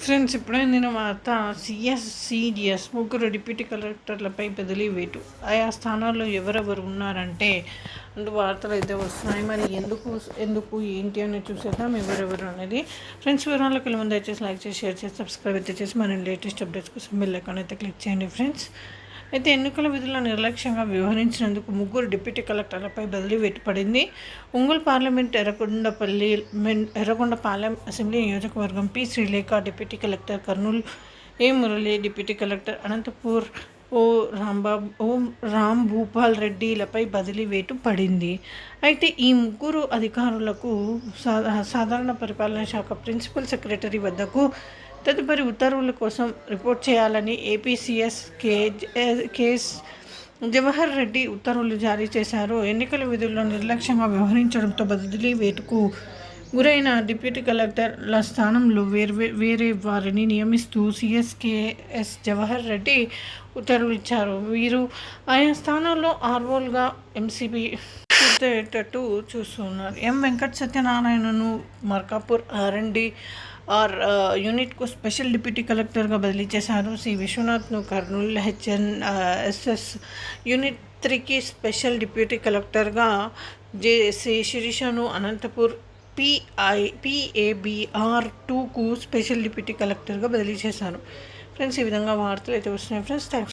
Friends ఇప్పుడైందిన వార్త CS CDS ముగ్గురు డిప్యూటీ కలెక్టర్లపై బదిలీ వేటు. ఆయా స్థానాల్లో ఎవరెవరు ఉన్నారంటే అంటూ వార్తలు అయితే వస్తున్నాయి. మరి ఎందుకు ఎందుకు ఏంటి అని చూసేద్దాం. ఎవరెవరు అనేది ఫ్రెండ్స్ వివరాలకు ముందు దయచేసి లైక్ చేసి షేర్ చేసి సబ్స్క్రైబ్ అయితే చేసి మన లేటెస్ట్ అప్డేట్స్ కోసం బిల్ అకౌంట్ అయితే క్లిక్ చేయండి ఫ్రెండ్స్ అయితే ఎన్నికల విధుల నిర్లక్ష్యంగా వ్యవహరించినందుకు ముగ్గురు డిప్యూటీ కలెక్టర్లపై బదిలీ వెట్టుపడింది ఒంగోలు పార్లమెంట్ ఎర్రగొండపల్లి ఎర్రగొండపాలెం అసెంబ్లీ నియోజకవర్గం P. Srilekha deputy collector Kurnool A. Murali deputy collector Anantapur O. Rambabu O. Ram Bhupal రెడ్డిలపై బదిలీ వేటు పడింది. అయితే ఈ ముగ్గురు అధికారులకు సాధారణ పరిపాలనా శాఖ ప్రిన్సిపల్ సెక్రటరీ వద్దకు తదుపరి ఉత్తర్వుల కోసం రిపోర్ట్ చేయాలని APCS K KS Jawahar Reddy ఉత్తర్వులు జారీ చేశారు. ఎన్నికల విధుల్లో నిర్లక్ష్యంగా వ్యవహరించడంతో బదిలీ వేటుకు గురైన డిప్యూటీ కలెక్టర్ల స్థానంలో వేరే వేరే వారిని నియమిస్తూ సిఎస్కేఎస్ జవహర్ రెడ్డి ఉత్తర్వులు ఇచ్చారు. వీరు ఆయా స్థానాల్లో ఆర్వోల్గా ఎంసీబీ పూర్తయ్యేటట్టు చూస్తున్నారు. ఎం వెంకట సత్యనారాయణను మార్కాపూర్ ఆర్ఎండి ఆర్ యూనిట్కు స్పెషల్ డిప్యూటీ కలెక్టర్గా బదిలీ చేశారు. సి. విశ్వనాథ్ను కర్నూలు హెచ్ఎన్ ఎస్ఎస్ యూనిట్ త్రీకి స్పెషల్ డిప్యూటీ కలెక్టర్గా జే సి. శిరీషను అనంతపూర్ పిఐ పిఏబిఆర్ టూకు స్పెషల్ డిప్యూటీ కలెక్టర్గా బదిలీ చేశారు. ఫ్రెండ్స్ ఈ విధంగా వార్తలు అయితే వస్తున్నాయి. Friends thanks